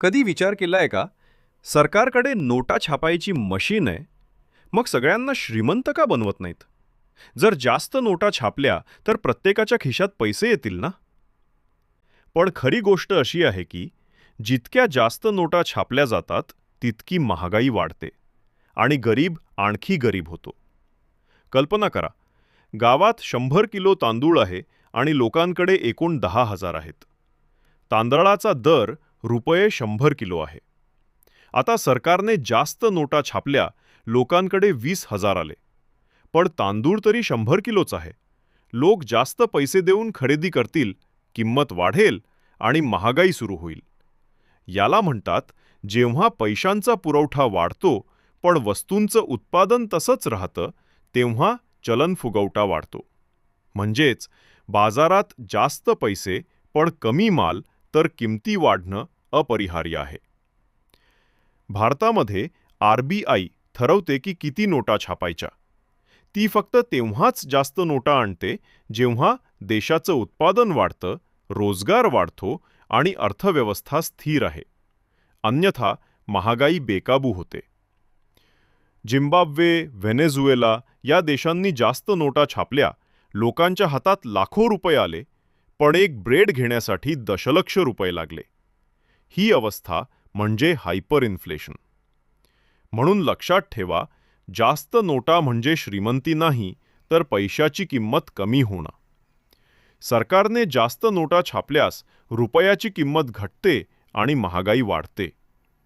कधी विचार केला आहे का? सरकारकडे नोटा छापायची मशीन आहे मग सगळ्यांना श्रीमंत का बनवत नाहीत? जर जास्त नोटा छापल्या तर प्रत्येकाच्या खिशात पैसे येतील ना? पण खरी गोष्ट अशी आहे की जितक्या जास्त नोटा छापल्या जातात तितकी महागाई वाढते आणि गरीब आणखी गरीब होतो. कल्पना करा गावात शंभर किलो तांदूळ आहे आणि लोकांकडे एकूण दहा हजार आहेत. तांदळाचा दर रुपये शंभर किलो आहे. आता सरकारने जास्त नोटा छापल्या लोकांकडे वीस हजार आले. पण तांदूळ तरी शंभर किलोच आहे. लोक जास्त पैसे देऊन खरेदी करतील किंमत वाढेल आणि महागाई सुरू होईल. याला म्हणतात जेव्हा पैशांचा पुरवठा वाढतो पण वस्तूंचं उत्पादन तसंच राहतं तेव्हा चलनफुगवटा वाढतो. म्हणजेच बाजारात जास्त पैसे पण कमी माल तर किमती वाढणं अपरिहार्य आहे. भारतामध्ये आर बी आय ठरवते की किती नोटा छापायच्या. ती फक्त तेव्हाच जास्त नोटा आणते जेव्हा देशाचं उत्पादन वाढतं रोजगार वाढतो आणि अर्थव्यवस्था स्थिर आहे. अन्यथा महागाई बेकाबू होते. झिम्बाब्वे व्हेनेझुएला या देशांनी जास्त नोटा छापल्या लोकांच्या हातात लाखो रुपये आले पण एक ब्रेड घेण्यासाठी दशलक्ष रुपये लागले. ही अवस्था म्हणजे हायपर इन्फ्लेशन म्हणून लक्षात ठेवा जास्त नोटा म्हणजे श्रीमंती नाही तर पैशाची किंमत कमी होणं. सरकारने जास्त नोटा छापल्यास रुपयाची किंमत घटते आणि महागाई वाढते.